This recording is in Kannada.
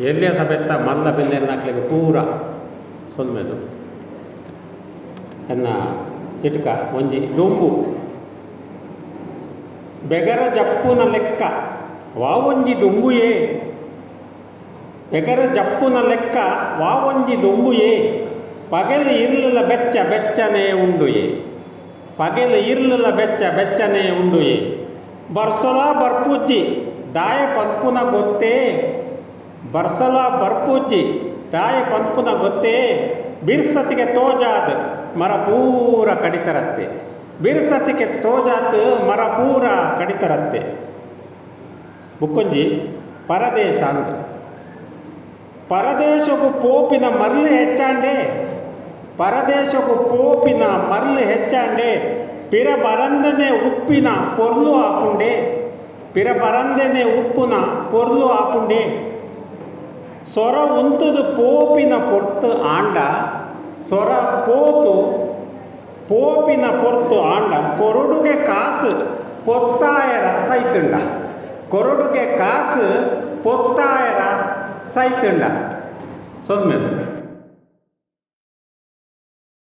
ಎಲ್ಲಿಯ ಸಬೆತ್ತ ಮಲ್ಲ ಬೆನ್ನೇರು ಹಾಕ್ಲಿಕ್ಕೆ ಪೂರ ಸೊಲ್ಮೆದು ಎನ್ನ ಚಿಟ್ಕ, ಒಂಜಿ ದೊಂಬು ಬೆಗರ ಜಪ್ಪುನ ಲೆಕ್ಕ. ವಾವೊಂಜಿ ದುಂಬುಯೇ ಬೆಗರ ಜಪ್ಪುನ ಲೆಕ್ಕ ವಾವೊಂಜಿ ದುಂಬುಯೇ ಪಗಲು ಇರ್ಲಿಲ್ಲ ಬೆಚ್ಚ ಬೆಚ್ಚನೆ ಉಂಡುಯೇ. ಪಗಲು ಇರ್ಲಿಲ್ಲ ಬೆಚ್ಚ ಬೆಚ್ಚನೆ ಉಂಡುಯೇ. ಬರ್ಸೊಲಾ ಬರ್ಪುಜ್ಜಿ, ದಾಯ ಪಂಪುನ ಗೊತ್ತೇ. ಬರ್ಸಲ ಬರ್ಪೂಜಿ ತಾಯಿ ಪಂಪುನ ಗೊತ್ತೇ? ಬಿರ್ಸತಿಗೆ ತೋಜಾದ್ ಮರ ಪೂರ ಕಡಿತರತ್ತೆ. ಬಿರ್ಸತಿಗೆ ತೋಜಾತ್, ಮರ ಪೂರ ಕಡಿತರತ್ತೆ. ಬುಕ್ಕೊಂಜಿ ಪರದೇಶ ಅಂದ ಪರದೇಶಕ್ಕೂ ಪೋಪಿನ ಮರಳು ಹೆಚ್ಚಾಂಡೆ. ಪರದೇಶಕ್ಕೂ ಪೋಪಿನ ಮರಳು ಹೆಚ್ಚಾಂಡೆ. ಪಿರ ಬರಂದನೆ ಉಪ್ಪಿನ ಪೊರ್ಲು ಆಪುಂಡೆ. ಪಿರ ಬರಂದನೆ ಉಪ್ಪುನ ಪೊರ್ಲು ಆಪುಂಡೆ. ಸೊರ ಉಂತುದು ಪೋಪಿನ ಪೊರ್ತು ಆಂಡ, ಸೊರ ಪೋತು ಪೋಪಿನ ಪೊರ್ತು ಆಂಡ, ಕೊರಡುಗೆ ಕಾಸು ಪೊತ್ತಾಯರ ಸೈತುಂಡ ಕೊರಡುಗೆ ಕಾಸು ಪೊತ್ತಾಯರ ಸೈತುಂಡ ಸೊಲ್ಮೆದು